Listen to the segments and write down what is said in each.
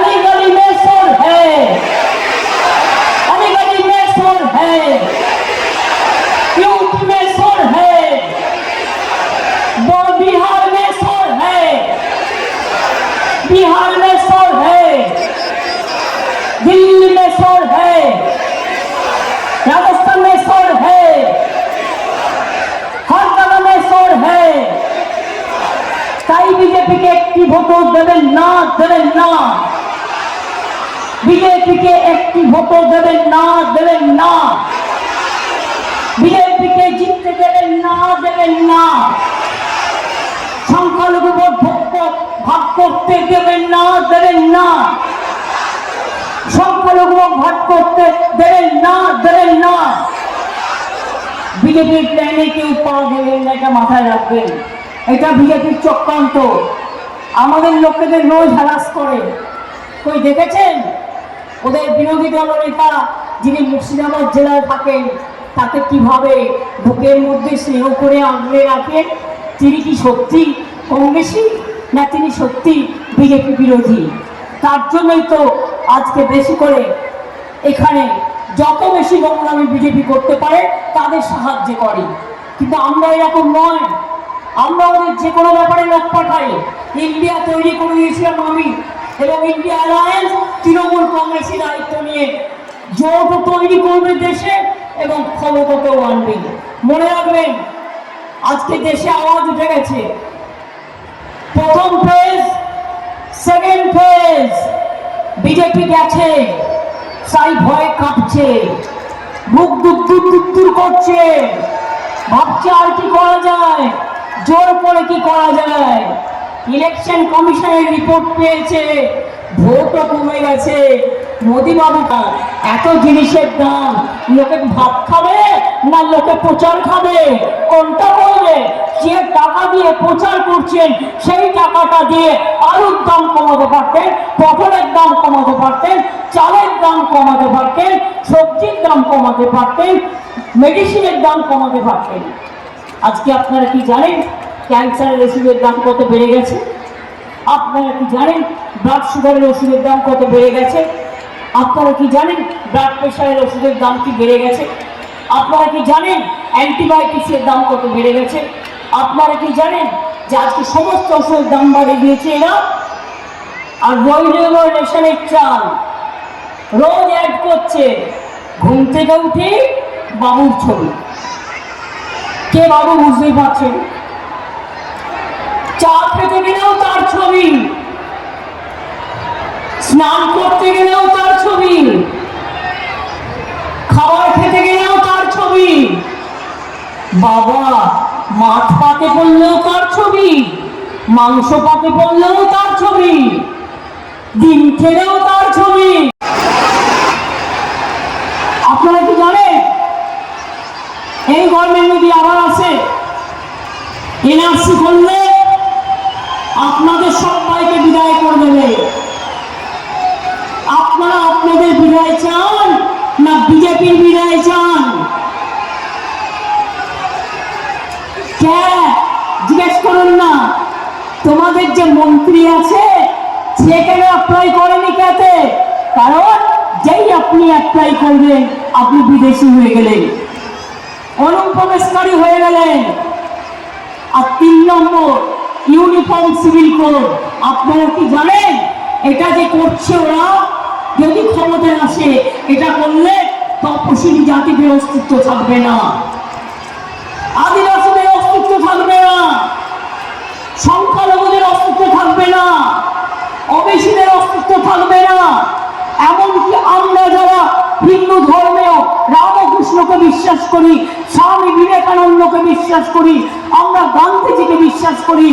अली गली में शोर है अली गली में शोर है यूपी में शोर है वो बिहार में शोर है बिहार में शोर है दिल्ली में शोर है राजस्थान में शोर है हर जगह में शोर है তাই বিজেপিকে একটি ভোটও দেবেন না দেবেন না বিজেপিকে একটি ভোটও দেবেন না দেবেন না। বিজেপিকে জিততে দেবেন না দেবেন না। সংখ্যালঘু ভোট ভাগ করতে দেবেন না দেবেন না। সংখ্যালঘু ভাগ করতে দেবেন না দেবেন না। বিজেপির প্ল্যানে কেউ পা দেবেন না, এটা মাথায় রাখবেন। এটা বিজেপির চক্রান্ত। আমাদের লোকেদের রোজ হ্যারাস করে। কই দেখেছেন? ওদের বিরোধী দলনেতা যিনি মুর্শিদাবাদ জেলায় থাকেন, তাকে কীভাবে বুকের মধ্যে স্নেহ করে আগলে রাখেন? তিনি কি সত্যি কংগ্রেসী না তিনি সত্যি বিজেপি বিরোধী? তার জন্যই তো আজকে বেশি করে এখানে যত বেশি নোংরামি বিজেপি করতে পারে, তাদের সাহায্য করে। কিন্তু আমরা এরকম নয়। আমরা ওদের যে কোনো ব্যাপারে লোক পাঠাই। ইন্ডিয়া তৈরি করে দিয়েছিলাম আমি। এবং ইন্ডিয়া অ্যালায়েন্স তৃণমূল কংগ্রেসের দায়িত্ব নিয়ে জোট তৈরি করবে দেশে এবং ক্ষমতাতেও আনবে। মনে রাখবেন, আজকে দেশে আওয়াজ উঠে গেছে। প্রথম ফেজ সেকেন্ড ফেজ বিজেপি গেছে, সাই ভয়ে কাঁপছে, মুখ দুত্তুর দুত্তুর করছে, ভাবছে আর কি করা যায়, জোর করে কি করা যায়? ইলেকশন কমিশনের রিপোর্ট পেয়েছে। ভোটও কমে গেছে। মোদি বাবুটা এত জিনিসের দাম, লোকে ভাত খাবে না লোকে প্রচার খাবে? কোনটা করবে যে টাকা দিয়ে প্রচার করছেন, সেই টাকাটা দিয়ে আলুর দাম কমাতে পারতেন, পটলের দাম কমাতে পারতেন, চালের দাম কমাতে পারতেন, সবজির দাম কমাতে পারতেন মেডিসিনের দাম কমাতে পারতেন। আজকে আপনারা কি জানেন? ক্যান্সারের ওষুধের দাম কত বেড়ে গেছে? আপনারা কি জানেন ব্লাড সুগারের ওষুধের দাম কত বেড়ে গেছে? আপনারা কি জানেন ব্লাড প্রেশারের ওষুধের দাম কি বেড়ে গেছে? আপনারা কি জানেন অ্যান্টিবায়োটিক্সের দাম কত বেড়ে গেছে? আপনারা কি জানেন যে আজকে সমস্ত ওষুধের দাম বাড়িয়ে দিয়েছে এরা? আর রইল রেশনের চাল। রোজ অ্যাড করছে। ঘুম থেকে উঠে বাবুর ছবি। কে বাবু বুঝতেই পারছেন? চা খেতে গেলেও তার ছবি। স্নান করতে গেলেও তার ছবি। খাবার খেতে গেলেও তার ছবি। বাবা, মাছ পাতে পড়লেও তার ছবি। মাংস পাতে পড়লেও তার ছবি। ডিম খেলেও তার ছবি। আপনারা কি জানেন? এই গভর্নমেন্ট যদি আবার আসে। এনআরসি করলে যে মন্ত্রী আছে, সে কেন অ্যাপ্লাই করেনি কেতে কারণ যেই আপনি অ্যাপ্লাই করবেন আপনি বিদেশি হয়ে গেলেন। অনুপ্রবেশকারী হয়ে গেলেন। আর তিন নম্বর ইউনিফর্ম সিভিল কোড আপনারা কি জানেন? এটা যে করছে ওরা, যদি ক্ষমতায় আসে, এটা করলে তপশিলি জাতিদের অস্তিত্ব থাকবে না। আদিবাসীদের অস্তিত্ব থাকবে না সংখ্যালঘুদের অস্তিত্ব থাকবে না ওবিসিদের অস্তিত্ব থাকবে না। এমনকি আমরা যারা হিন্দু ধর্মেও রামকৃষ্ণকে বিশ্বাস করি, স্বামী বিবেকানন্দকে বিশ্বাস করি, আমরা গান্ধীজিকে বিশ্বাস করি,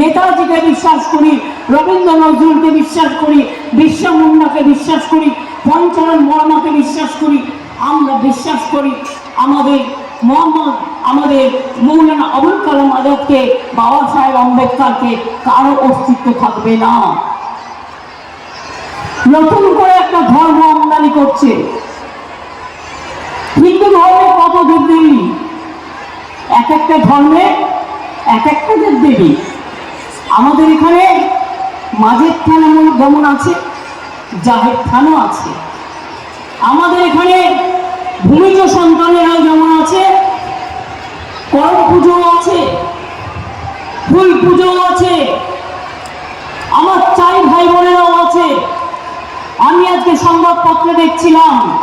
নেতাজিকে বিশ্বাস করি, রবীন্দ্র নজরুলকে বিশ্বাস করি বিশ্বা মুন্ডাকে বিশ্বাস করি, পঞ্চানন বর্মাকে বিশ্বাস করি, আমরা বিশ্বাস করি আমাদের মোহাম্মদ আমাদের মৌলানা আবুল কালাম আজাদকে, বাবা সাহেব আম্বেদকারকে কারও অস্তিত্ব থাকবে না। নতুন করে একটা ধর্ম আমদানি করছে। হিন্দু ধর্মে কত দেব দেবী? এক একটা ধর্মে এক একটা দেব দেবী। আমাদের এখানে মাঝের থান এমন যেমন আছে, জাহের থানও আছে। আমাদের এখানে ভূমিজ সন্তানেরাও যেমন আছে, করম পুজো আছে, ফুল পুজো আছে, আমার চাই ভাই বোনেরাও আছে। আমি আজকে সংবাদপত্রে দেখছিলাম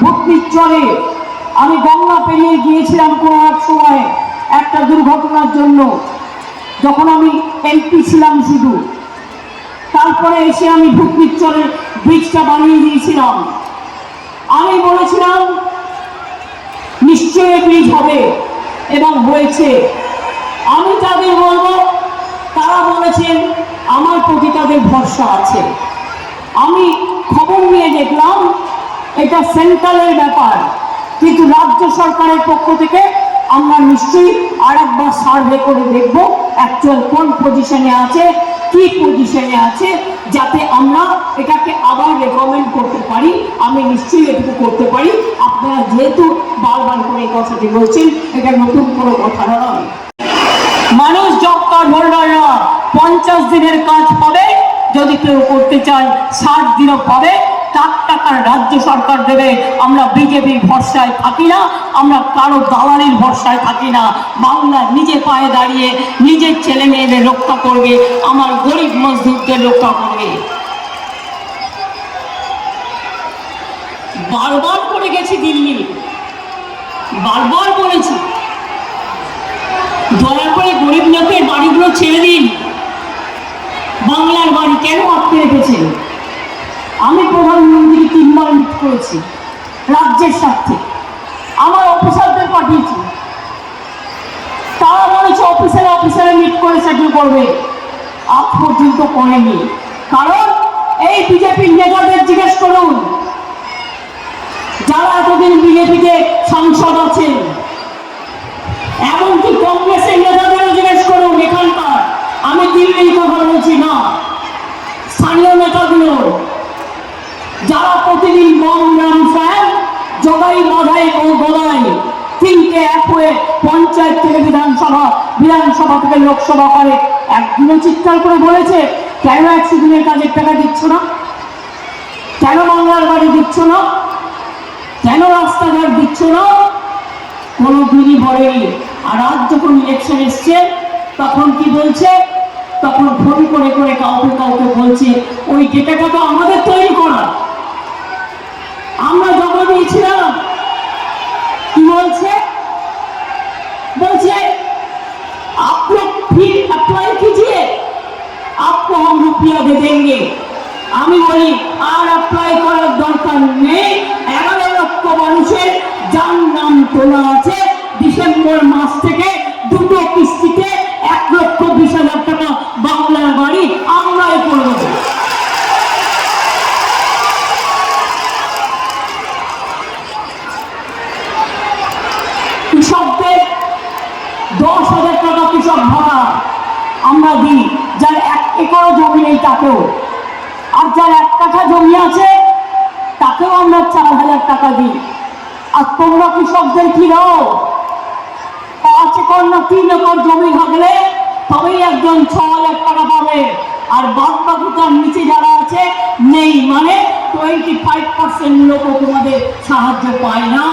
ভূতনিচরে আমি গঙ্গা পেরিয়ে গিয়েছিলাম কোনো এক সময় একটা দুর্ঘটনার জন্য। যখন আমি এমপি ছিলাম শুধু। তারপরে এসে আমি ভূতনিচরের ব্রিজটা বানিয়ে দিয়েছিলাম। আমি বলেছিলাম, নিশ্চয়ই ব্রিজ হবে এবং হয়েছে। আমি তাদের বলব, তারা বলেছেন, আমার প্রতি তাদের ভরসা আছে। আমি খবর নিয়ে দেখলাম, এটা সেন্ট্রালের ব্যাপার। কিন্তু রাজ্য সরকারের পক্ষ থেকে আমরা নিশ্চয়ই আর একবার সার্ভে করে দেখব অ্যাকচুয়াল কোন পজিশনে আছে, কি পজিশনে আছে, যাতে আমরা এটাকে আবার রেকমেন্ড করতে পারি। আমি নিশ্চয়ই এটুকু করতে পারি। আপনারা যেহেতু বারবার করে এই কথাটি বলছেন, এটা নতুন কোনো কথা নয় মানুষ জব কার্ড হোল্ডাররা পঞ্চাশ দিনের কাজ পাবে যদি কেউ করতে চায়, ষাট দিনও পাবে তার টাকার রাজ্য সরকার দেবে। আমরা বিজেপির ভরসায় থাকি না, আমরা কারও দালালির ভরসায় থাকি না। বাংলা নিজে পায়ে দাঁড়িয়ে নিজের ছেলে মেয়েদের রক্ষা করবে, আমার গরিব মজদুরদের রক্ষা করবে। বারবার করে গেছি দিল্লি। বারবার বলেছি। দয়া করে গরিব লোকের বাড়িগুলো ছেড়ে দিন। বাংলার বাড়ি কেন আটকে রেখেছেন? আমি প্রধানমন্ত্রী তিনবার মিট করেছি, রাজ্যের স্বার্থে। আমার অফিসারদের পাঠিয়েছি। তারা বলেছে, অফিসারে অফিসারে মিট করে সেটেল করবে। আজ পর্যন্ত করেনি। কারণ এই বিজেপির নেতাদের জিজ্ঞেস করুন, যারা এতদিন বিজেপিতে সাংসদ আছেন এমনকি কংগ্রেসের নেতাদেরও জিজ্ঞেস করুন এখানকার আমি দিল্লির কথা বলছি না স্থানীয় নেতাগুলো যারা প্রতিদিন বম রাম ফ্যান জগাই বাধাই ও গলায় তিনটে এক হয়ে পঞ্চায়েত থেকে বিধানসভা বিধানসভা থেকে লোকসভা করে একদিনও চিৎকার করে বলেছে, কেন একশো দিনের কাজের টাকা দিচ্ছ না? কেন বাংলার বাড়ি দিচ্ছ না? কেন রাস্তাঘাট দিচ্ছ না? কোনো দিনই বলেনি আর আজ যখন ইলেকশন এসছে, তখন কি বলছে? তখন ফোন করে করে কাউকে কাউকে বলছে, ওই ডেটাটা তো আমাদের তৈরি করা। আমরা জমা দিয়েছিলাম। কি বলছে? বলছে आप लोग फिर अप्लाई कीजिए आपको हम रुपया दे देंगे আমি বলি আর অ্যাপ্লাই করার দরকার নেই এগারো লক্ষ মানুষের যার নাম তোলা আছে ডিসেম্বর মাস থেকে দুটো কিস্তিতে এক লক্ষ বিশ তোমরা কৃষকদের কি নাও? পাঁচ একর তিন একর জমি থাকলে তবেই একজন ছ হাজার টাকা পাবে। আর বাদ বাকি তার নিচে যারা আছে, নেই মানে টোয়েন্টি ফাইভ পার্সেন্ট লোকও তোমাদের সাহায্য পায় না।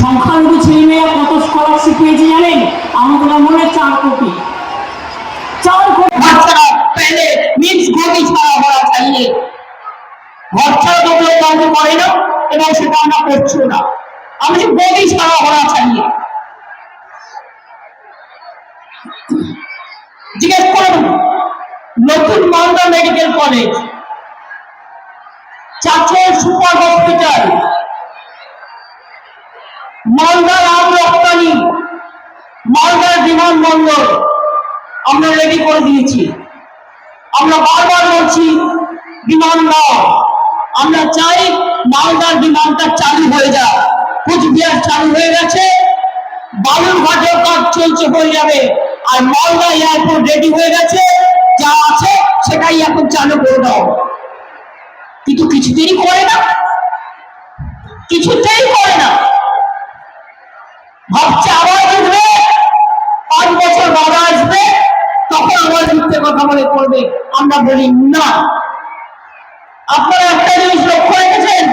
সংখ্যালঘু ছেলে মেয়ে কত স্কলারশিপ পেয়েছে জানেন? আমাদের মনে চার কোটি। চার কোটি। বাচ্চা পেলে মিন্স গতি ছাড়া হওয়া চাইয়ে খরচা যদিও কাউকে করে না, এবং সেটা আমরা করছ না। আমি বলি সারা হওয়া চাইয়ে জিজ্ঞেস করুন, নতুন Malda medical college Chanchal super hospital, Malda আম রপ্তানি মালদার বিমানবন্দর, আমরা রেডি করে দিয়েছি। আমরা বারবার বলছি বিমান দাও আমরা চাই মালদার বিমানটা চালু হয়ে যাক। কুচবিহার চালু হয়ে গেছে। বালুরঘাটের কাজ চলছে হয়ে যাবে। আর মালদা এয়ারপোর্ট রেডি হয়ে গেছে। যা আছে সেটাই এখন চালু করে দাও। কিন্তু কিছুতেই করে না। কিছুতেই করে না। ভাবছে আবার জিতবে পাঁচ বছর বাবা আসবে। তখন আবার মিথ্যে কথা বলে করবে আমরা বলি, না। আপনারা একটা জিনিস লক্ষ্য রেখেছেন?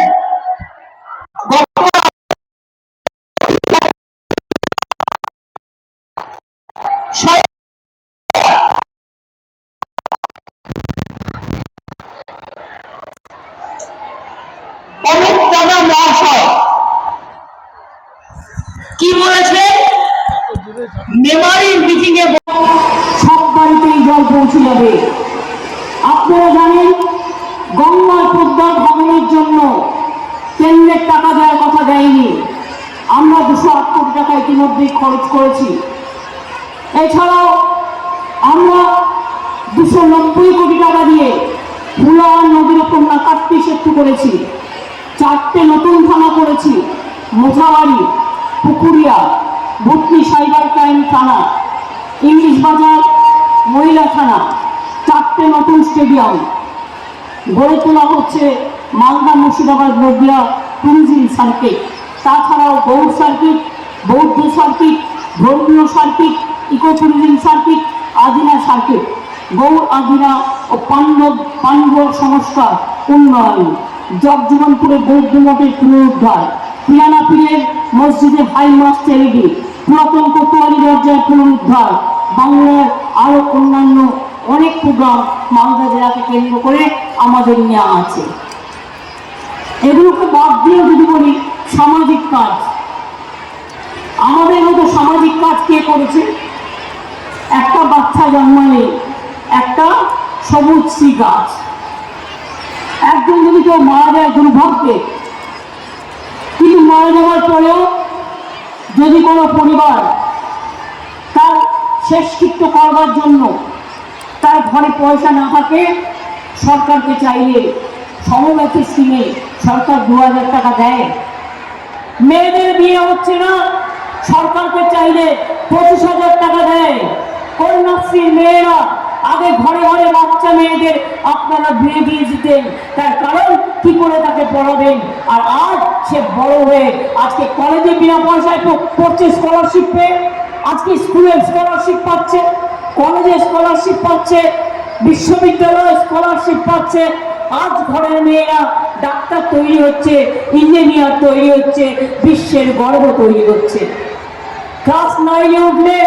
অমিত দাদা মহাশয়। কি বলেছে? মেমারির মিটিং এ বাড়িতেই জল পৌঁছে যাবে। আপনারা জানেন গঙ্গার পদ্মার ভবনের জন্য কেন্দ্রের টাকা দেওয়ার কথা দেয়নি। আমরা দুশো আট কোটি টাকা ইতিমধ্যেই খরচ করেছি। এছাড়াও আমরা দুশো নব্বই কোটি টাকা দিয়ে ফুলার নদীর ওপর নাকাত্তি সেতু করেছি। চারটে নতুন থানা করেছি। মোথাবাড়ি পুকুরিয়া, ভুতনি সাইবার ক্রাইম থানা, ইংলিশ বাজার, মহিলা থানা, চারটে নতুন স্টেডিয়াম। গড়ে তোলা হচ্ছে মালদা মুর্শিদাবাদ, নদিয়া টুরিজম সার্কিট। তাছাড়াও গৌড় সার্কিট, বৌদ্ধ সার্কিট, ধর্মীয় circuit eco tourism circuit, Adina circuit. Gaur, Adina ও পাণ্ডব পাণ্ডব সংস্কার, উন্নয়ন। জগজীবনপুরে বৌদ্ধ মঠের পুনরুদ্ধার। পিয়ানা পীরের মসজিদে হাই মাস টেলিডি পুরাতন কোতোয়ালি দরজার পুনরুদ্ধার। বাংলার আরও অন্যান্য অনেক প্রোগ্রাম মালদা জেলাকে কেন্দ্র করে আমাদের নেওয়া আছে। এগুলোকে বাদ দিয়ে যদি বলি, সামাজিক কাজ। আমাদের মতো সামাজিক কাজ কে করেছে? একটা বাচ্চা জন্মালে একটা সবুজ শ্রী গাছ। একজন যদি কেউ মারা যায় দুর্ভাগ্যে, কিন্তু মারা যাওয়ার পরেও যদি কোনো পরিবার তার শেষকৃত্য করবার জন্য তার ঘরে পয়সা না থাকে সরকারকে চাইলে সমব্যথী স্কিমে সরকার দু হাজার টাকা দেয়। মেয়েদের বিয়ে হচ্ছে না, সরকারকে চাইলে পঁচিশ হাজার টাকা দেয়। কন্যাশ্রীর মেয়েরা আগে ঘরে ঘরে বাচ্চা মেয়েদের আপনারা বিয়ে দিয়ে দিতেন। তার কারণ কি করে তাকে পড়াবেন? আর আজ সে বড় হয়ে আজকে কলেজে বিনা পয়সায় পড়ছে স্কলারশিপ পেয়ে, আজকে স্কুলে স্কলারশিপ পাচ্ছে কলেজে স্কলারশিপ পাচ্ছে বিশ্ববিদ্যালয়ে স্কলারশিপ পাচ্ছে। আজ ঘরের মেয়েরা ডাক্তার তৈরি হচ্ছে ইঞ্জিনিয়ার তৈরি হচ্ছে, বিশ্বের গর্ব তৈরি হচ্ছে। ক্লাস নাইনে উঠলে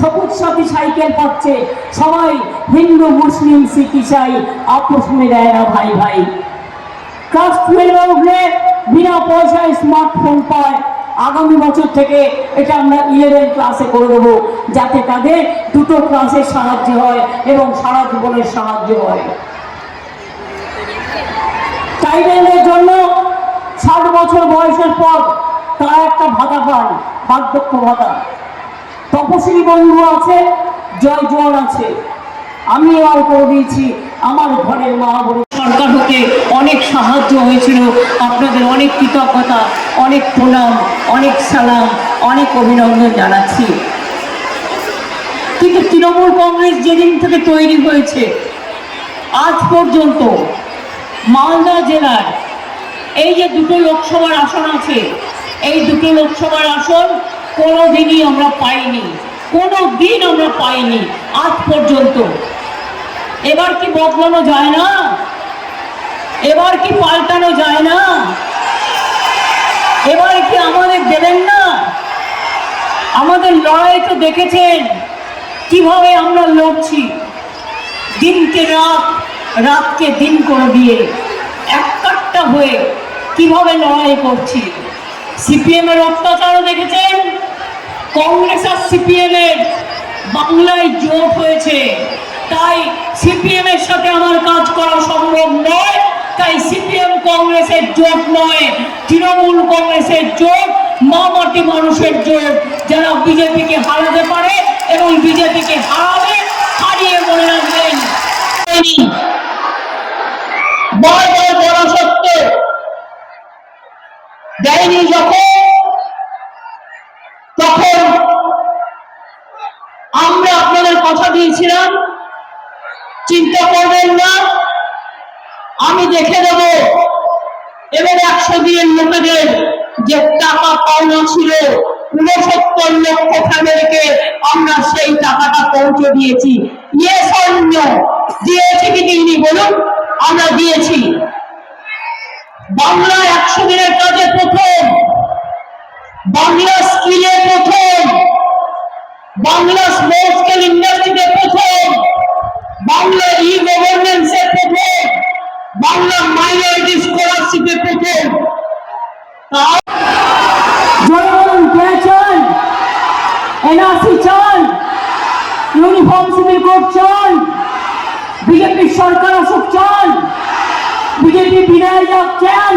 সবুজ সাথী সাইকেল পাচ্ছে। সবাই হিন্দু, মুসলিম, শিখ, ইসাই আপোষ দেয় না ভাই ভাই। ক্লাস টুয়েলভে উঠলে বিনা পয়সায় স্মার্টফোন পায়। আগামী বছর থেকে এটা আমরা ইলেভেন ক্লাসে করে দেবো, যাতে তাদের দুটো ক্লাসের সাহায্য হয় এবং সারা জীবনের সাহায্য হয়। চাইল্ডের জন্য ষাট বছর বয়সের পর তারা একটা ভাতা পান বার্ধক্য ভাতা। তপশিলি বন্ধু আছে, জয় জোয়ার আছে। আমি এবার করে দিয়েছি, আমার ঘরের মা সরকার হতে অনেক সাহায্য হয়েছিল। আপনাদের অনেক কৃতজ্ঞতা, অনেক প্রণাম, অনেক সালাম, অনেক অভিনন্দন জানাচ্ছি। কিন্তু তৃণমূল কংগ্রেস যেদিন থেকে তৈরি হয়েছে, আজ পর্যন্ত মালদা জেলার এই যে দুটো লোকসভার আসন আছে, এই দুটো লোকসভার আসন কোনো দিনই আমরা পাইনি কোনো দিন আমরা পাইনি আজ পর্যন্ত। এবার কি বদলানো যায় না? এবার কি পাল্টানো যায় না? এবার কি আমাদের দেবেন না? আমাদের লড়াই তো দেখেছেন, কীভাবে আমরা লড়ছি। দিনকে রাত, রাতকে দিন করে দিয়ে এক একটা হয়ে কীভাবে লড়াই করছি? সিপিএম এর অত্যাচারও দেখেছেন, কংগ্রেস আর সিপিএম এর বাংলায় জোট হয়েছে। তাই সিপিএম এর সাথে আমার কাজ করা সম্ভব নয়। তাই সিপিএম কংগ্রেসের জোট নয়, তৃণমূল কংগ্রেসের জোট মা মাটি মানুষের জোট, যারা বিজেপিকে হারাতে পারে এবং বিজেপিকে হারাবে, হারিয়ে মনে রাখবেন। দেয়নি যখন, তখন আমরা আপনাদের কথা দিয়েছিলাম, চিন্তা করবেন না। আমি দেখে দেব। এবং একশো দিনের লোকেদের যে টাকা পাওনা ছিল উনসত্তর লক্ষ ফ্যামিলিকে আমরা সেই টাকাটা পৌঁছে দিয়েছি। দিয়েছে কি দিইনি বলুন? আমরা দিয়েছি। বাংলা একশো দিনের কাজে প্রথম। বাংলা স্কিলে প্রথম। বাংলা স্মল স্কেল ইন্ডাস্ট্রিতে প্রথম। বাংলা ই গভর্নেন্সে চান এনআরসি চান ইউনিফর্ম সিভিল কোড চান বিজেপির সরকার আসুক চান বিজেপি বিধায়ক যাক চান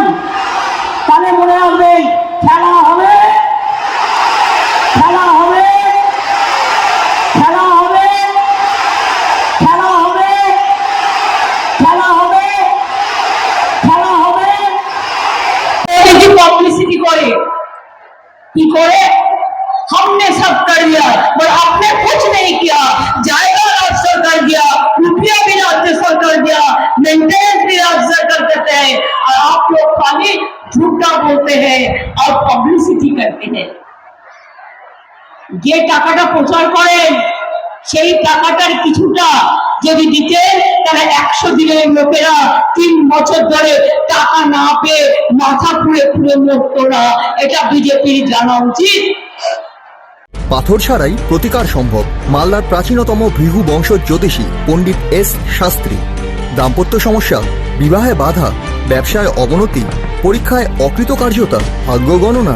তাহলে মনে রাখবেন খেলা হবে। খেলা की करे हमने सब कर दिया पर आपने कुछ नहीं किया जाएगा राज्य सरकार दिया रुपया भी राज्य सरकार दिया मेंटेनेंस भी राज्य सरकार करते हैं और आप लोग खाली झूठा बोलते हैं और पब्लिसिटी करते हैं যে টাকাটা প্রচার করেন সেই টাকাটার কিছুটা যদি দিতেন তাহলে একশো দিনের লোকেরা তিন বছর ধরে টাকা না পেয়ে মাথা পুড়ে পুড়ে মরতো না। এটা বিজেপির জানা উচিত। পাথর ছাড়াই প্রতিকার সম্ভব। মালদার প্রাচীনতম ভৃহু বংশ জ্যোতিষী পণ্ডিত এস শাস্ত্রী। দাম্পত্য সমস্যা, বিবাহে বাধা, ব্যবসায় অবনতি, পরীক্ষায় অকৃতকার্যতা, ভাগ্য গণনা